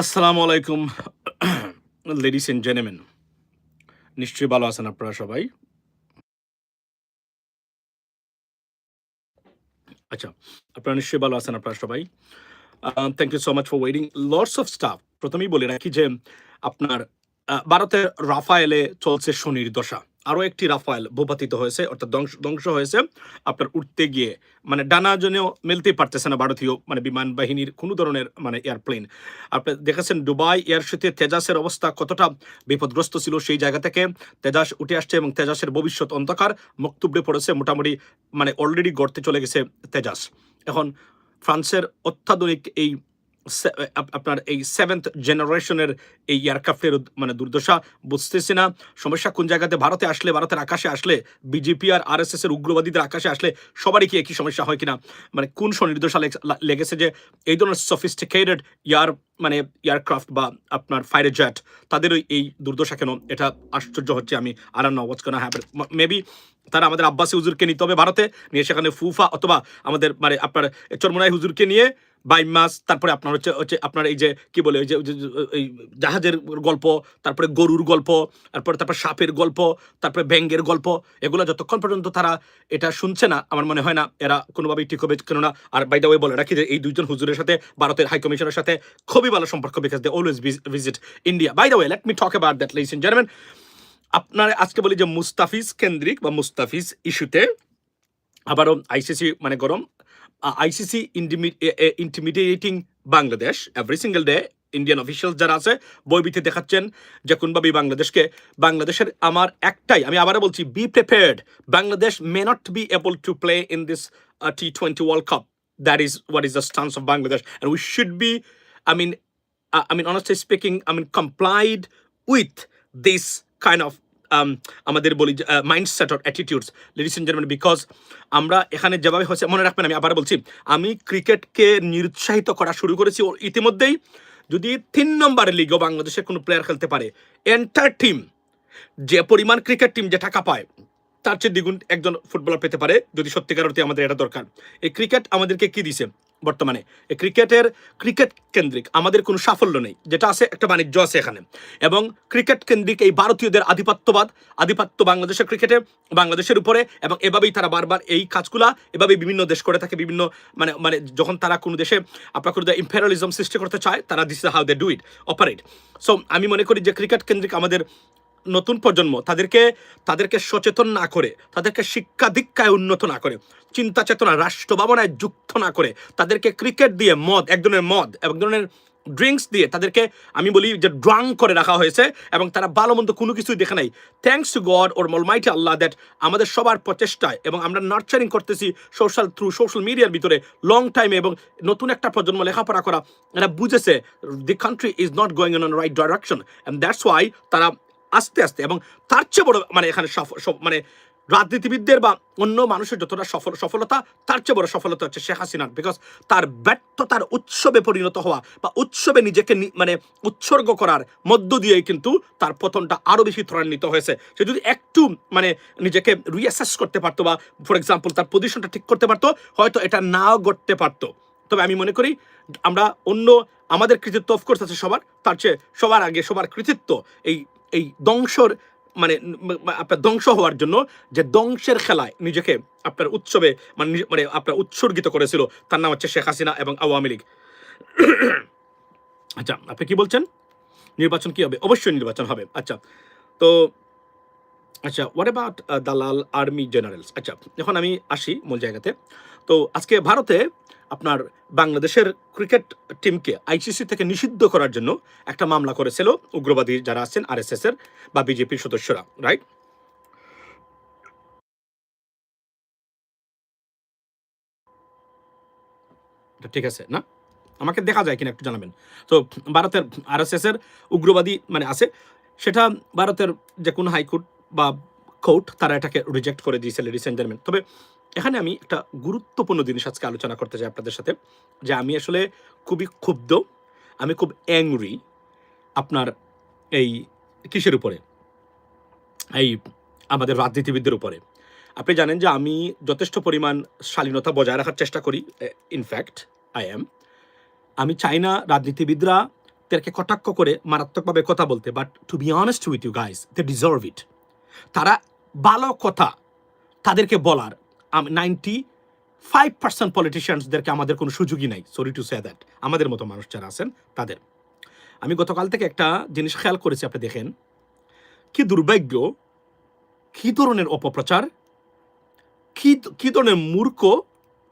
আসসালামু আলাইকুম ladies and জেনেমেন নিশ্চয়ই ভালো আছেন আপনারা সবাই? আচ্ছা আপনারা নিশ্চয়ই ভালো আছেন আপনারা সবাই? Thank you so much for waiting lords of staff প্রথমেই বলে রাখি যে, আপনার ভারতের রাফায়েলে চলছে শনির দশা। আরও একটি রাফায়েল ভূপাতিত হয়েছে, অর্থাৎ ধ্বংস ধ্বংস হয়েছে। আপনার উঠতে গিয়ে মানে ডানা জনেও মেলতেই পারতেছে না ভারতীয় মানে বিমান বাহিনীর কোনো ধরনের মানে এয়ারপ্লেন। আপনি দেখেছেন দুবাই এয়ারশোতে তেজাসের অবস্থা কতটা বিপদগ্রস্ত ছিল সেই জায়গা থেকে। তেজাস উঠে আসছে এবং তেজাসের ভবিষ্যৎ অন্ধকার মুক্তুবড়ে পড়েছে, মোটামুটি মানে অলরেডি গড়তে চলে গেছে তেজাস। এখন ফ্রান্সের অত্যাধুনিক এই আপনার এই সেভেন্থ জেনারেশনের এই এয়ারক্রাফটের মানে দুর্দশা বুঝতেছি না। সমস্যা কোন জায়গাতে? ভারতে আসলে, ভারতের আকাশে আসলে বিজেপি আর আর এর উগ্রবাদীদের আকাশে আসলে সবারই কি একই সমস্যা হয় কিনা? মানে কোন স্বনির্দশা লেগ- লেগেছে যে এই ধরনের সফিস্টিকেটেড ইয়ার মানে এয়ারক্রাফট বা আপনার ফাইটার জেট তাদেরও এই দুর্দশা কেন? এটা আশ্চর্য হচ্ছে আমি আর নো ওয়াটস কেন হ্যাপেন মেবি তারা আমাদের আব্বাসি হুজুরকে নিতে হবে ভারতে, নিয়ে সেখানে ফুফা অথবা আমাদের মানে আপনার চরমনাই হুজুরকে নিয়ে বাই মাস তারপরে আপনার হচ্ছে হচ্ছে আপনার এই যে, কি বলে, ওই যে এই জাহাজের গল্প, তারপরে গরুর গল্প, তারপরে, তারপর সাপের গল্প, তারপরে ব্যাঙ্গের গল্প, এগুলো যতক্ষণ পর্যন্ত তারা এটা শুনছে না, আমার মনে হয় না, এরা কোনোভাবেই ঠিক হবে কেননা আর বাই দ্য ওয়ে বলে রাখি যে, এই দুইজন হুজুরের সাথে, ভারতের হাই কমিশনের সাথে খুবই ভালো সম্পর্ক because they always visit India by the way let me talk about that less in German আপনার আজকে বলি যে, মুস্তাফিজ কেন্দ্রিক বা মুস্তাফিজ ইস্যুতে আবারও আইসিসি মানে গরম ICC intimidating Bangladesh every single day Indian official যারা আছে বইবিতে দেখাচ্ছেন যে কোনভাবেই বাংলাদেশকে। বাংলাদেশের আমার একটাই আমি আবারও বলছি be prepared Bangladesh may not be able to play in this T twenty world cup that is what is the stance of Bangladesh and we should be I mean mean, honestly speaking, I mean, complied with this kind of um, আমাদের বলি mindset or attitudes ladies and gentleman because আমরা এখানে যেভাবে হচ্ছে, মনে রাখবেন আমি আবার বলছি, আমি ক্রিকেটকে নিরুৎসাহিত করা শুরু করেছি ও ইতিমধ্যেই যদি তিন নম্বরের লিগেও বাংলাদেশের কোনো প্লেয়ার খেলতে পারে এন্টার টিম যে পরিমাণ ক্রিকেট টিম যে টাকা পায়, তার চেয়ে দ্বিগুণ একজন ফুটবলার পেতে পারে, যদি সত্যিকার অর্থে আমাদের এটা দরকার। এই ক্রিকেট আমাদেরকে কি দিছে? বর্তমানে। ক্রিকেটের ক্রিকেট কেন্দ্রিক আমাদের কোনো সাফল্য নেই, যেটা আছে একটা বাণিজ্য আছে এখানে। এবং ক্রিকেট কেন্দ্রিক এই ভারতীয়দের আধিপত্যবাদ, আধিপত্য বাংলাদেশের ক্রিকেটে, বাংলাদেশের উপরে, এবং এভাবেই তারা বারবার এই কাজগুলা, এভাবেই বিভিন্ন দেশ করে থাকে, বিভিন্ন মানে মানে যখন তারা কোনো দেশে আপনার কোনো ইম্পেরিয়ালিজম সৃষ্টি করতে চায়, তারা this how they do it operate so আমি মনে করি যে ক্রিকেট কেন্দ্রিক আমাদের নতুন প্রজন্ম তাদেরকে তাদেরকে সচেতন না করে, তাদেরকে শিক্ষা দীক্ষায় উন্নত না করে, চিন্তা চেতনা, রাষ্ট্র ভাবনায় যুক্ত না করে, তাদেরকে ক্রিকেট দিয়ে মদ, এক ধরনের মদ, এক ধরনের ড্রিঙ্কস দিয়ে তাদেরকে, আমি বলি যে ড্রাং করে রাখা হয়েছে এবং তারা ভালো মন্দ কোনো কিছুই দেখে নাই। Thanks to god or almighty Allah that আমাদের সবার প্রচেষ্টায় এবং আমরা নার্চারিং করতেছি সোশ্যাল থ্রু সোশ্যাল মিডিয়ার ভিতরে লং টাইমে এবং নতুন একটা প্রজন্ম লেখাপড়া করা, এরা বুঝেছে the country is not going in right direction and that's why তারা আস্তে আস্তে এবং তার চেয়ে বড় মানে এখানে সফ- সফ- মানে রাজনীতিবিদদের বা অন্য মানুষের যতটা সফল, সফলতা, তার চেয়ে বড় সফলতা হচ্ছে শেখ হাসিনার বিকজ তার ব্যর্থতার উৎসবে পরিণত হওয়া বা উৎসবে নিজেকে মানে উৎসর্গ করার মধ্য দিয়েই কিন্তু তার পতনটা আরও বেশি ত্বরান্বিত হয়েছে। সে যদি একটু মানে নিজেকে রিঅ্যাসেস করতে পারতো বা ফর এক্সাম্পল তার পজিশনটা ঠিক করতে পারতো, হয়তো এটা নাও ঘটতে পারতো। তবে আমি মনে করি আমরা অন্য, আমাদের কৃতিত্ব অফকোর্স আছে সবার, তার চেয়ে সবার আগে সবার কৃতিত্ব এই এই ধ্বংসর মানে আপনার ধ্বংস হওয়ার জন্য যে ধ্বংসের খেলায় নিজেকে আপনার উৎসবে মানে মানে আপনার উৎসর্গিত করেছিল, তার নাম হচ্ছে শেখ হাসিনা এবং আওয়ামী লীগ। আচ্ছা আপনি কি বলছেন? নির্বাচন কি হবে? অবশ্যই নির্বাচন হবে। আচ্ছা তো আচ্ছা হোয়াট অ্যাবাউট দালাল আর্মি জেনারেলস? আচ্ছা এখন আমি আসি মূল জায়গাতে। তো, আজকে ভারতে আপনার বাংলাদেশের ক্রিকেট টিমকে আইসিসি থেকে নিষিদ্ধ করার জন্য একটা মামলা করেছিল উগ্রবাদী যারা আছেন আরএসএস এর বা বিজেপির সদস্যরা রাইট ঠিক আছে, না? আমাকে দেখা যায় কিনা একটু জানাবেন। তো ভারতের আরএসএস এর উগ্রবাদী মানে আছে, সেটা ভারতের যে কোনো হাইকোর্ট বা কোর্ট তারা এটাকে রিজেক্ট করে দিয়েছে লেডিস এন্ড জেন্টলম্যান তবে এখানে আমি একটা গুরুত্বপূর্ণ জিনিস আজকে আলোচনা করতে চাই আপনাদের সাথে, যে আমি আসলে খুবই ক্ষুব্ধ, আমি খুব অ্যাংরি আপনার এই কিসের উপরে? এই আমাদের রাজনীতিবিদদের উপরে। আপনি জানেন যে আমি যথেষ্ট পরিমাণ শালীনতা বজায় রাখার চেষ্টা করি ইনফ্যাক্ট আই এম আমি চাই না রাজনীতিবিদরা তাদেরকে কটাক্ষ করে মারাত্মকভাবে কথা বলতে but to be honest with you guys they deserve it তারা ভালো কথা তাদেরকে বলার নাইনটি ফাইভ পার্সেন্ট পলিটিশিয়ানসদেরকে আমাদের কোনো সুযোগই নাই সরি টু সে দ্যাট আমাদের মতো মানুষ যারা আছেন, তাদের। আমি গতকাল থেকে একটা জিনিস খেয়াল করেছি, আপনি দেখেন। কি দুর্ভাগ্য, কি ধরনের অপপ্রচার, কি কি ধরনের মূর্খ,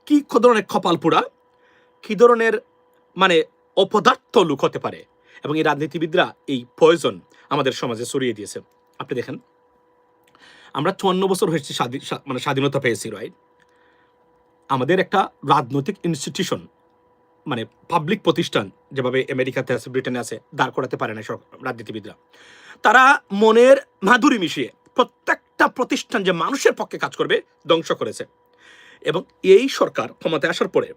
কি ধরনের কপাল পোড়া কি ধরনের মানে অপদার্থ লোক হতে পারে। এবং এই রাজনীতিবিদরা এই পয়জন আমাদের সমাজে ছড়িয়ে দিয়েছে। আপনি দেখেন। আমরা চুয়ান্ন বছর হয়েছে স্বাধীন মানে স্বাধীনতা পেয়েছি রাইট আমাদের একটা রাজনৈতিক ইনস্টিটিউশন মানে পাবলিক প্রতিষ্ঠান, যেভাবে আমেরিকাতে আছে, ব্রিটেনে আছে, দাঁড় করাতে পারে না সব রাজনীতিবিদরা। তারা মনের মাধুরী মিশিয়ে প্রত্যেকটা প্রতিষ্ঠান যে মানুষের পক্ষে কাজ করবে, ধ্বংস করেছে। এবং এই সরকার ক্ষমতায় আসার পরে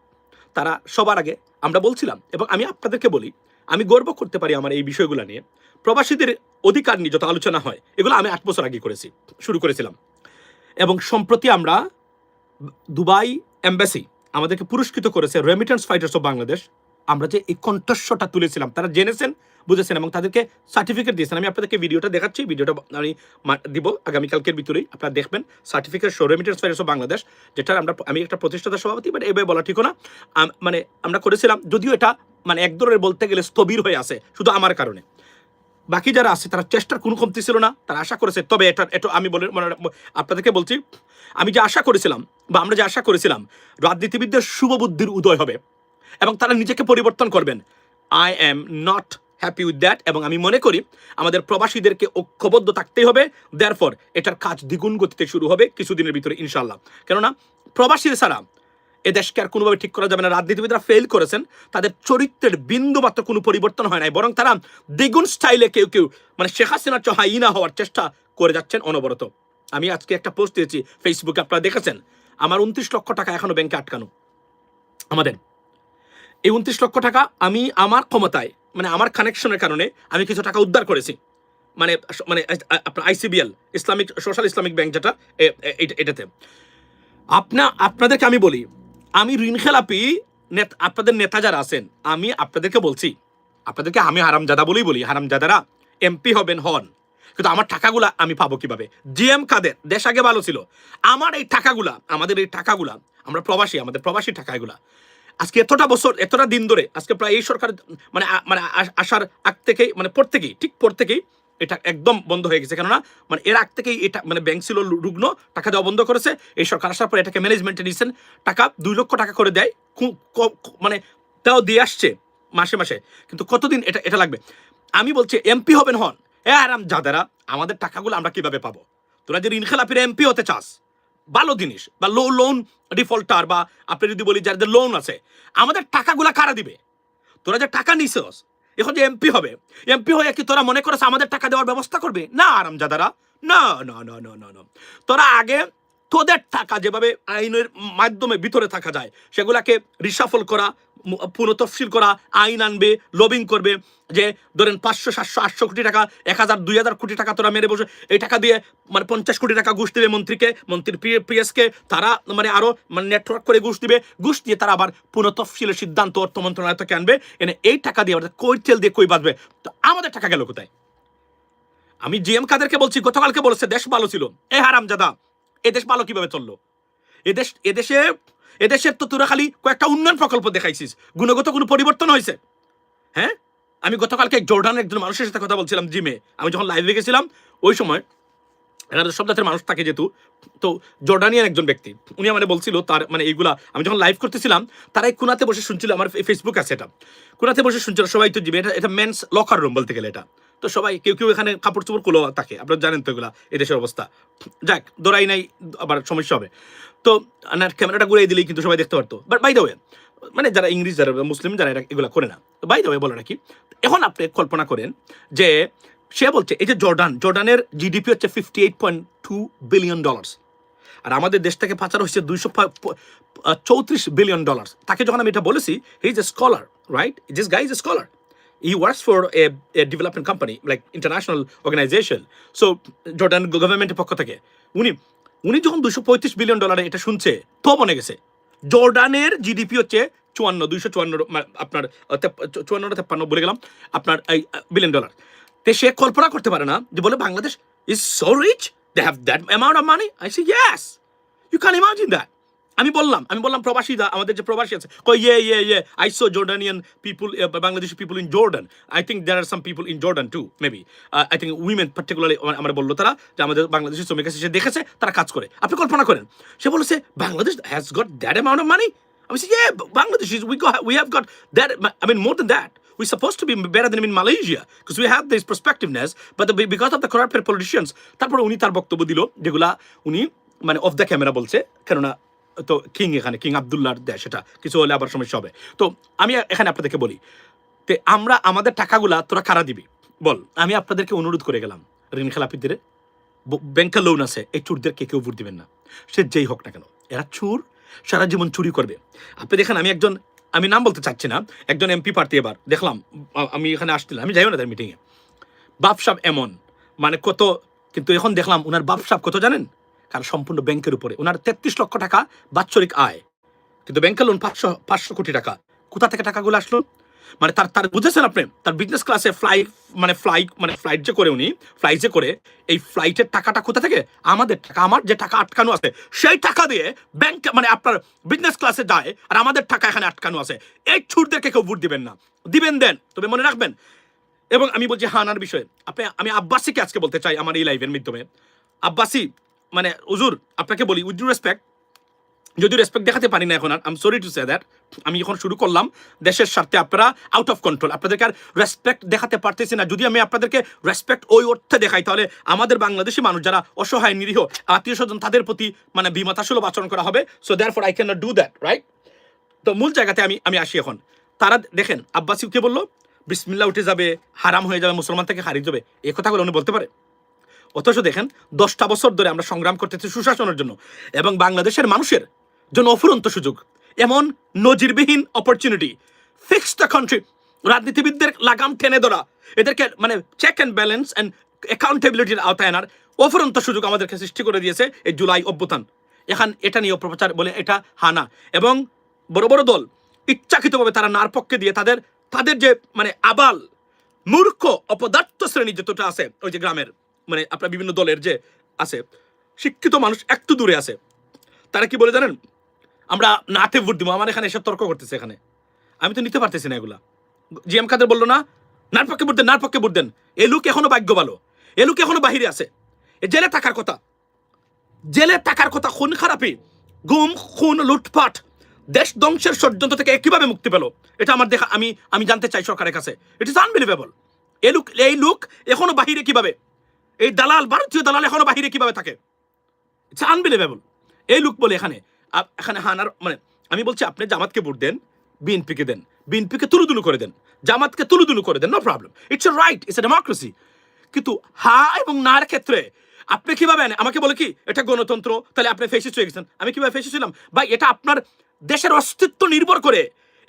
তারা সবার আগে, আমরা বলছিলাম, এবং আমি আপনাদেরকে বলি আমি গর্ব করতে পারি আমার এই বিষয়গুলো নিয়ে। প্রবাসীদের অধিকার নিয়ে যত আলোচনা হয়, এগুলো আমি আট বছর আগে করেছি, শুরু করেছিলাম। এবং সম্প্রতি আমরা দুবাই এম্বাসি আমাদেরকে পুরস্কৃত করেছে রেমিটেন্স ফাইটার্স অফ বাংলাদেশ আমরা যে এই কণ্ঠস্বটা তুলেছিলাম, তারা জেনেছেন, বুঝেছেন এবং তাদেরকে সার্টিফিকেট দিয়েছেন। আমি আপনাদেরকে ভিডিওটা দেখাচ্ছি, ভিডিওটা আমি দিব আগামীকালকের ভিতরেই, আপনারা দেখবেন। Certificate show remittance fighters of Bangladesh যেটার আমরা আমি একটা প্রতিষ্ঠাতা সভাপতি বাট এভাবে বলা ঠিক না। মানে আমরা করেছিলাম, যদিও এটা মানে এক ধরনের বলতে গেলে স্থবির হয়ে আছে, শুধু আমার কারণে। বাকি যারা আছে, তারা চেষ্টার কোনো কমতি ছিল না, তারা আশা করেছে, তবে এটা এটা আমি বলে, মনে আপনাদেরকে বলছি, আমি যে আশা করেছিলাম, বা আমরা যে আশা করেছিলাম, রাজনীতিবিদদের শুভবুদ্ধির উদয় হবে। এবং তারা নিজেকে পরিবর্তন করবেন। I am not happy with that এবং আমি মনে করি আমাদের প্রবাসীদেরকে ঐক্যবদ্ধ থাকতেই হবে। দেয়ারফর এটার কাজ দ্বিগুণ গতিতে শুরু হবে কিছুদিনের ভিতরে ইনশাল্লাহ কেননা প্রবাসী ছাড়া এ দেশকে আর কোনোভাবে ঠিক করা যাবে না। রাজনীতিবিদরা ফেল করেছেন। তাদের চরিত্রের বিন্দু মাত্র কোনো পরিবর্তন হয় নাই। বরং তারা দ্বিগুণ স্টাইলে কেউ কেউ মানে শেখ হাসিনার চহাইনা হওয়ার চেষ্টা করে যাচ্ছেন অনবরত। আমি আজকে একটা পোস্ট দিয়েছি ফেসবুকে আপনারা দেখেছেন। আমার উনত্রিশ লক্ষ টাকা এখনও ব্যাংকে আটকানো। আমাদের এই উনত্রিশ লক্ষ টাকা আমি আমার ক্ষমতায় মানে আমার কানেকশনের কারণে আমি কিছু টাকা উদ্ধার করেছি। মানে মানে আপনার ICBL Islamic social Islamic bank যেটা এটাতে। আপনা, আপনাদেরকে আমি বলি, আমি ঋণ খেলাপি আপনাদের নেতা যারা আছেন, আমি আপনাদেরকে বলছি, আপনাদেরকে আমি হারামজাদা বলেই বলি, হারামজাদারা এমপি হবেন, হন। কিন্তু আমার টাকাগুলা আমি পাবো কীভাবে? জিএম কাদের? দেশ আগে ভালো ছিল। আমার এই টাকাগুলা, আমাদের এই টাকাগুলা, আমরা প্রবাসী, আমাদের প্রবাসী টাকা এগুলা। আজকে এতটা বছর, এতটা দিন ধরে, আজকে প্রায় এই সরকার মানে মানে আসার আগ থেকেই মানে পর থেকেই, ঠিক পর থেকেই এটা একদম বন্ধ হয়ে গেছে। কেননা মানে এর আগ থেকেই এটা মানে ব্যাংক ছিল রুগ্ন, টাকা দেওয়া বন্ধ করেছে। এই সরকার আসার পর এটাকে ম্যানেজমেন্টে নিয়েছেন। টাকা, দুই লক্ষ টাকা করে দেয়। মানে তাও দিয়ে আসছে মাসে মাসে। কিন্তু কতদিন এটা এটা লাগবে? আমি বলছি এমপি হবেন হন। এ আরাম যাদেরা আমাদের টাকাগুলো আমরা কীভাবে পাবো? তোরা যে ঋণ খেলাপির এমপি হতে চাস ভালো জিনিস বা লো লোন ডিফল্টার বা আপনি যদি বলি যাদের লোন আছে, আমাদের টাকাগুলা কারা দিবে? তোরা যে টাকা নিছস, এখন যে এমপি হবে এমপি হয়ে কি তোরা মনে করছ আমাদের টাকা দেওয়ার ব্যবস্থা করবে? না, আরামজাদারা। না না না না না না। তোরা আগে তোদের টাকা যেভাবে আইনের মাধ্যমে ভিতরে থাকা যায়, সেগুলাকে রিসাফল করা পুনঃতফসিল করা, আইন আনবে লবিং করবে, যে ধরেন পাঁচশো, সাতশো, আটশো কোটি টাকা, এক হাজার, দুই হাজার কোটি টাকা তোরা মেরে বসে, এই টাকা দিয়ে মানে পঞ্চাশ কোটি টাকা ঘুষ দিবে মন্ত্রীকে, মন্ত্রীর পি, পিএসকে, তারা মানে আরও মানে নেটওয়ার্ক করে ঘুষ দিবে, ঘুষ দিয়ে তারা আবার পুনঃতফসিলের সিদ্ধান্ত অর্থ মন্ত্রণালয় থেকে আনবে, এনে এই টাকা দিয়ে আমাদের কই তেল দিয়ে কই বাঁচবে তো আমাদের টাকা গেল কোথায়? আমি জিএম কাদেরকে বলছি, গতকালকে বলেছে, দেশ ভালো ছিল, এ হারাম জাদা এ দেশ ভালো কীভাবে চলল? এদেশ এদেশে এদেশের তো তোরা খালি কয়েকটা উন্নয়ন প্রকল্প দেখাইছিস। গুণগত কোনো পরিবর্তন হয়েছে? হ্যাঁ? আমি গতকালকে জর্ডানের একজন মানুষের সাথে কথা বলছিলাম, জিমে। আমি যখন লাইভে গেছিলাম, ওই সময় এখানে সব জাতের মানুষ থাকে যেহেতু, তো জর্ডানিয়ান একজন ব্যক্তি, উনি আমাদের বলছিল তার মানে এইগুলা, আমি যখন লাইভ করতেছিলাম, তারা এই কুনাতে বসে শুনছিল, আমার ফেসবুক আছে এটা। কুনাতে বসে শুনছিল, সবাই তো জিমে, এটা এটা মেন্স লকার রুম বলতে গেলে এটা। তো সবাই কেউ কেউ এখানে কাপড় চোপড় কুলো থাকে। আপনারা জানেন তো এগুলা, এদেশের অবস্থা। যাক দৌড়াই নাই, আবার সমস্যা হবে। তো না ক্যামেরাটা ঘুরিয়ে দিলেই কিন্তু সবাই দেখতে পারতো। বাট বাই দ্য ওয়ে মানে যারা ইংলিশ যারা মুসলিম, যারা এরা এগুলো করে না। বাই দ্য ওয়ে বলে রাখি, এখন আপনি কল্পনা করেন যে সে বলছে, এই যে জর্ডান, জর্ডানের জিডিপি হচ্ছে fifty eight point two billion dollars আর আমাদের দেশ থেকে পাচার হচ্ছে দুইশো চৌত্রিশ বিলিয়ন ডলার তাকে যখন আমি এটা বলেছি he is a scholar right this guy is a scholar he works for a development company like international organization so Jordan গভর্নমেন্টের পক্ষ থেকে, উনি উনি যখন দুশো পঁয়ত্রিশ বিলিয়ন ডলারে এটা শুনছে তো মনে গেছে। জর্ডানের জিডিপি হচ্ছে চুয়ান্ন, দুইশো চুয়ান্ন মা- আপনার চুয়ান্ন তেপ্পান্ন, বলে গেলাম, আপনার, এই বিলিয়ন ডলার তে সে কল্পনা করতে পারে না যে বলে Bangladesh is so rich they have that amount of money I see yes you can imagine that আমি বললাম আমি বললাম প্রবাসীরা আমাদের যে প্রবাসী আছে কই ইয়ে ইয়ে ইয়ে I so Jordanian people Bangladeshi people in Jordan I think there are some people in Jordan too maybe I think women particularly আমার বলল তারা যে আমাদের বাংলাদেশি শ্রমিক আছে সে দেখেছে তারা কাজ করে। আপনি কল্পনা করেন সে বলেছে Bangladesh has got that amount of money আমি সে Bangladesh we we have got that I mean more than that We're supposed to be better than in Malaysia because we have this perspectiveness, but the, because of politicians, তারপরে উনি তার বক্তব্য দিল যেগুলা উনি মানে of the camera বলছে কেননা তো কিং এখানে কিং আবদুল্লাহর দেশ এটা কিছু হলে আবার সমস্যা হবে। তো আমি এখানে আপনাদেরকে বলি, তে আমরা আমাদের টাকাগুলা তোরা কারা দিবি? বল, আমি আপনাদেরকে অনুরোধ করে গেলাম, ঋণ খেলাপিদের ব্যাংকের লোন আছে, এই চুরদেরকে কেউ ভোট দিবেন না, সে যেই হোক না কেন। এরা চুর, সারা জীবন চুরি করবে। আপনি দেখেন, আমি একজন, আমি নাম বলতে চাচ্ছি না, একজন এমপি প্রার্থী এবার, দেখলাম আমি এখানে আসছিলাম, আমি যাইও না তার মিটিংয়ে বাপসাপ এমন মানে কত, কিন্তু এখন দেখলাম ওনার বাপসাপ কত জানেন? কারণ সম্পূর্ণ ব্যাংকের উপরে। ওনার তেত্রিশ লক্ষ টাকা বাৎসরিক আয়। কিন্তু ব্যাংকের লোন পাঁচশো পাঁচশো কোটি টাকা। কোথা থেকে টাকাগুলো আসলো? মানে তার তার বুঝেছেন আপনি? তার বিজনেস ক্লাসে ফ্লাই মানে ফ্লাই মানে ফ্লাইট যে করে উনি ফ্লাইট যে করে, এই ফ্লাইটের টাকাটা কোথা থেকে? আমাদের টাকা, আমার যে টাকা আটকানো আছে, সেই টাকা দিয়ে ব্যাংক মানে আপনার বিজনেস ক্লাসে যায় আর আমাদের টাকা এখানে আটকানো আছে। এই ছুটদেরকে কেউ ভোট দিবেন না। দিবেন দেন, তবে মনে রাখবেন। এবং আমি বলছি হানার বিষয়ে, আপনি, আমি আব্বাসিকে আজকে বলতে চাই আমার এই লাইভের মাধ্যমে। আব্বাসি মানে উজুর আপনাকে বলি উইথ ডু রেসপেক্ট যদি রেসপেক্ট দেখাতে পারি না এখন আর I'm sorry to say that আমি এখন শুরু করলাম দেশের স্বার্থে আপনারা আউট অফ কন্ট্রোল আপনাদেরকে আর রেসপেক্ট দেখাতে পারতেছি না। যদি আমি আপনাদেরকে রেসপেক্ট ওই অর্থে দেখাই, তাহলে আমাদের বাংলাদেশি মানুষ যারা অসহায়, নিরীহ, আত্মীয় স্বজন, তাদের প্রতি মানে বিমাতাসুলভ আচরণ করা হবে। So therefore I can not do that right তো মূল জায়গাতে আমি আমি আসি এখন। তারা দেখেন, আব্বাসি কে বলল বিসমিল্লা উঠে যাবে, হারাম হয়ে যাবে, মুসলমান থেকে হারিয়ে যাবে। এই কথাগুলো উনি বলতে পারে। অথচ দেখেন, দশটা বছর ধরে আমরা সংগ্রাম করতেছি সুশাসনের জন্য এবং বাংলাদেশের মানুষের জন্য অফুরন্ত সুযোগ। এমন নজিরবিহীন অপরচুনিটি ফিক্স দ্য কান্ট্রি রাজনীতিবিদদের লাগাম টেনে ধরা, এদেরকে মানে চেক অ্যান্ড ব্যালেন্স অ্যান্ড অ্যাকাউন্টেবিলিটির আওতায় আনার অফুরন্ত সুযোগ আমাদেরকে সৃষ্টি করে দিয়েছে এই জুলাই অভ্যুত্থান। এখন এটা নিয়ে অপপ্রচার বলে এটা হানা এবং বড় বড় দল ইচ্ছাকৃতভাবে তারা নার পক্ষে দিয়ে তাদের তাদের যে মানে আবাল মূর্খ অপদার্থ শ্রেণি যতটা আছে ওই যে গ্রামের মানে আপনার বিভিন্ন দলের যে আছে, শিক্ষিত মানুষ একটু দূরে আছে। তারা কি বলে জানেন? আমরা নাতে ভোট দিব, আমার এখানে এসব তর্ক করতেছে এখানে। আমি তো নিতে পারতেছি না এগুলা। জি এম কাদের বলল, না, নার পক্ষে ভোট দেন, নার পক্ষে ভোট দেন। এ লোক এখনও ভাগ্য ভালো। এ লোক এখনও বাহিরে আছে। এ জেলে থাকার কথা। জেলে থাকার কথা, খুন খারাপি, গুম, খুন, লুটপাট, দেশ ধ্বংসের ষড়যন্ত্র থেকে কীভাবে মুক্তি পেল? এটা আমার দেখা, আমি আমি জানতে চাই সরকারের কাছে। ইট ইস আনবিলিভেবল এই লোক এই লোক এখনও বাহিরে কীভাবে এই দালাল, ভারতীয় দালাল এখনও বাহিরে কীভাবে থাকে? ইটস আনবিলিভেবল এই লোক বলে এখানে এখানে হানার মানে আমি বলছি, আপনি জামাতকে ভোট দেন, বিএনপিকে দেন, বিএনপিকে তুলুদুলু করে দেন, জামাতকে তুলুদুলু করে দেন no problem it's a right it's a democracy কিন্তু হা এবং নার ক্ষেত্রে আপনি কীভাবে আনে আমাকে বলে কি, এটা গণতন্ত্র, তাহলে আপনি ফেসিস হয়ে গেছেন। আমি কীভাবে ফেসিস ছিলাম ভাই, এটা আপনার দেশের অস্তিত্ব নির্ভর করে।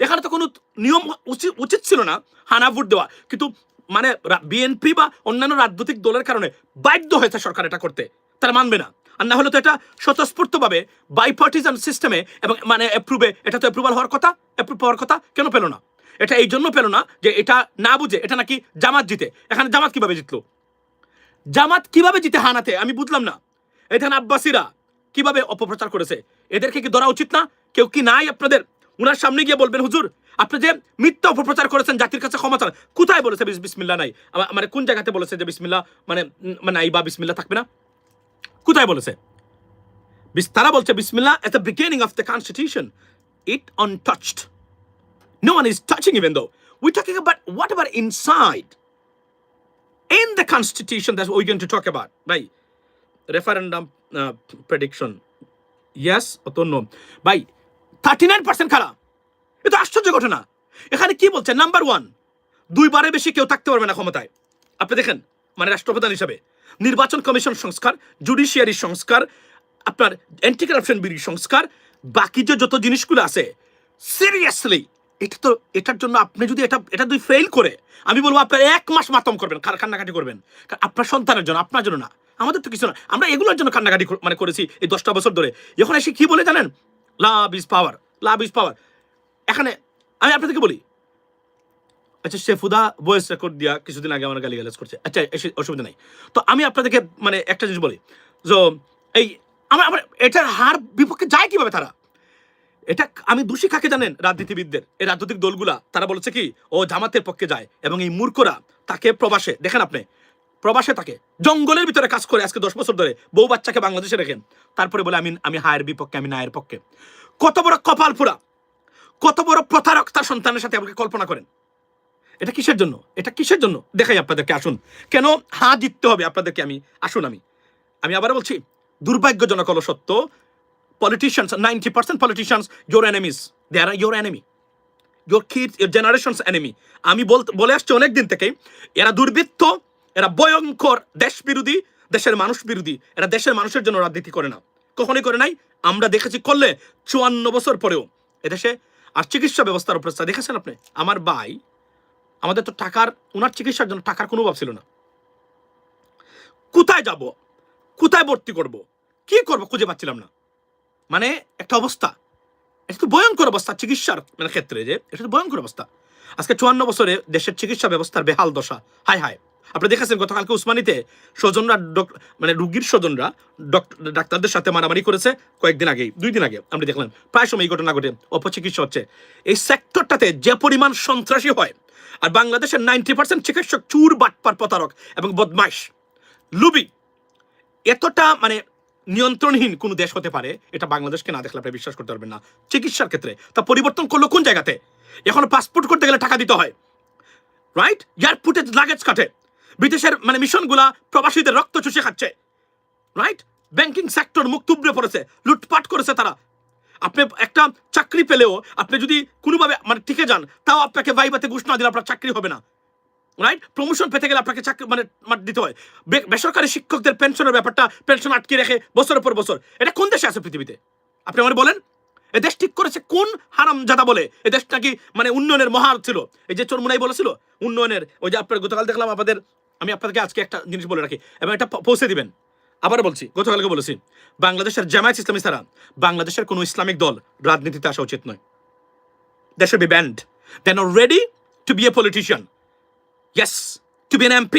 এখানে তো কোনো নিয়ম উচিত উচিত ছিল না, হানা ভোট দেওয়া। কিন্তু মানে বিএনপি বা অন্যান্য রাজনৈতিক দলের কারণে বাধ্য হয়েছে সরকার এটা করতে। তারা মানবে না। আর না হলে তো এটা স্বতঃস্ফূর্তভাবে বাইপার্টিজান সিস্টেমে এবং মানে অ্যাপ্রুভে এটা তো অ্যাপ্রুভাল হওয়ার কথা অ্যাপ্রুভ হওয়ার কথা কেন পেল না? এটা এই জন্য পেল না যে এটা না বুঝে এটা নাকি জামাত জিতে। এখানে জামাত কীভাবে জিতলো? জামাত কীভাবে জিতে হানাতে? আমি বুঝলাম না। এখানে আব্বাসীরা কীভাবে অপপ্রচার করেছে? এদেরকে কি ধরা উচিত না? কেউ কি নাই আপনাদের? উনার সামনে গিয়ে বলবেন হুজুর আপনি যে মিথ্যা অপপ্রচার করেছেন জাতির কাছে ক্ষমা চান কোথায় বলেছে বিস- বিসমিল্লা নাই? মানে কোন জায়গাতে বলেছে যে বিসমিল্লা মানে মানে নাই বা বিসমিল্লা থাকবে না? কোথায় বলেছে? তারা বলছে বিসমিল্লা at the beginning of the constitution it untouched No one is touching even though. We're talking about whatever inside in the constitution that we're going to talk about. By referendum uh, prediction. Yes অত no? ভাই thirty nine percent খারাপ আশ্চর্য ঘটনা। এখানে কি বলছে? Number one দুইবারে বেশি কেউ থাকতে পারবে না ক্ষমতায়। আপনি দেখেন মানে রাষ্ট্রপ্রধান হিসাবে, নির্বাচন কমিশন সংস্কার জুডিশিয়ারি সংস্কার, আপনার অ্যান্টি কারাপশন বিড়ি সংস্কার, বাকি যে যত জিনিসগুলো আছে সিরিয়াসলি এটা তো এটার জন্য আপনি যদি এটা এটা যদি ফেল করে, আমি বলব আপনার এক মাস মাতম করবেন কার কান্নাকাটি করবেন। আপনার সন্তানের জন্য, আপনার জন্য না। আমাদের তো কিছু না। আমরা এগুলোর জন্য কান্নাকাটি মানে করেছি এই দশটা বছর ধরে। এখন এসে কি বলে জানেন? Love is power, love is power. এখানে আমি আপনাদেরকে বলি আচ্ছা শেফুদা ভয়েস রেকর্ড দিয়া কিছুদিন আগে আমার গালি গালাজ করছে। আচ্ছা অসুবিধা নেই। তো আমি আপনাদেরকে মানে একটা জিনিস বলি, যে এই আমার আমার, এটার হার বিপক্ষে যায় কীভাবে তারা? এটা আমি দোষী কাকে জানেন রাজনীতিবিদদের? এই রাজনৈতিক দলগুলা, তারা বলেছে কি, ও জামাতের পক্ষে যায় এবং এই মূর্খরা তাকে প্রবাসে, দেখেন আপনি প্রবাসে তাকে জঙ্গলের ভিতরে কাজ করে আজকে দশ বছর ধরে। বউ বাচ্চাকে বাংলাদেশে রেখেন। তারপরে বলে আমি আমি হায়ের বিপক্ষে আমি নায়ের পক্ষে। কত বড় কপাল পুরা কত বড় প্রতারক তার সন্তানের সাথে আমাকে কল্পনা করেন। এটা কিসের জন্য? এটা কিসের জন্য? দেখাই আপনাদেরকে আসুন। কেন হা জিততে হবে? আপনাদেরকে আমি আসুন আমি। আমি আবার বলছি দুর্ভাগ্যজনক হলো সত্য politicians, 90% politicians, your enemies. They are your enemy. Your kids, your generation's enemy. আমি বল- বলে আসছি অনেক দিন থেকে এরা দুর্বৃত্ত এরা ভয়ঙ্কর দেশ বিরোধী, দেশের মানুষ বিরোধী। এরা দেশের মানুষের জন্য রাজনীতি করে না। কখনোই করে নাই। আমরা দেখেছি করলে চুয়ান্ন বছর পরেও এদেশে আর চিকিৎসা ব্যবস্থার উপর দেখেছেন আপনি? আমার ভাই, আমাদের তো টাকার ওনার চিকিৎসার জন্য টাকার কোনো অভাব ছিল না। কোথায় যাব? কোথায় ভর্তি করব? কি করব খুঁজে পাচ্ছিলাম না। মানে একটা অবস্থা। এটা তো ভয়ঙ্কর অবস্থা চিকিৎসার মানে ক্ষেত্রে যে, এটা তো ভয়ঙ্কর অবস্থা। আজকে চুয়ান্ন বছরে দেশের চিকিৎসা ব্যবস্থার বেহাল দশা। হায় হায়। আপনি দেখেছেন গতকালকে উসমানিতে স্বজনরা মানে রুগীর স্বজনরা ডাক্তারদের সাথে মারামারি করেছে কয়েকদিন আগেই, দুই দিন আগে, আপনি দেখলেন। প্রায় সময় এই ঘটনা ঘটে, অপচিকিৎসা হচ্ছে। এই সেক্টরটাতে যে পরিমাণ সন্ত্রাসী হয়, আর বাংলাদেশের নাইনটি পার্সেন্ট চিকিৎসক চুর, বাটপার, প্রতারক এবং বদমাইশ। লুবি, এতটা মানে নিয়ন্ত্রণহীন কোনো দেশ হতে পারে, এটা বাংলাদেশকে না দেখলে আপনি বিশ্বাস করতে পারবেন না। চিকিৎসার ক্ষেত্রে, তা পরিবর্তন করল কোন জায়গাতে? এখন পাসপোর্ট করতে গেলে টাকা দিতে হয়। রাইট এয়ারপোর্টে লাগেজ কাটে। বিদেশের মানে মিশনগুলা প্রবাসীদের রক্ত চুষে খাচ্ছে। রাইট ব্যাংকিং সেক্টর মুখ তুবড়ে পড়েছে, লুটপাট করেছে তারা। আপনি একটা চাকরি পেলেও আপনি যদি কোনোভাবে মানে টিকে যান, তাও আপনাকে ভাইবাতে ঘুষ না দিলে আপনার চাকরি হবে না। রাইট প্রমোশন পেতে গেলে আপনাকে চাকরি মানে মানে দিতে হয়। বেসরকারি শিক্ষকদের পেনশনের ব্যাপারটা পেনশন আটকে রেখে বছরের পর বছর। এটা কোন দেশে আছে পৃথিবীতে? আপনি আমার বলেন। এ দেশ ঠিক করেছে কোন হারাম জাদা বলে? এ দেশ নাকি মানে উন্নয়নের মহার ছিল। এই যে চরমুনাই বলেছিল, উন্নয়নের, ওই যে আপনার গতকাল দেখলাম আপনাদের আমি আপনাদেরকে আজকে একটা জিনিস বলে রাখি এবং এটা পৌঁছে দিবেন। আবার বলছি, গতকালকে বলেছি, বাংলাদেশের জামায়াত ইসলামী ছাড়া বাংলাদেশের কোনো ইসলামিক দল রাজনীতিতে আসা উচিত নয়। দেশ be banned then already ready to be a politician yes to be an MP.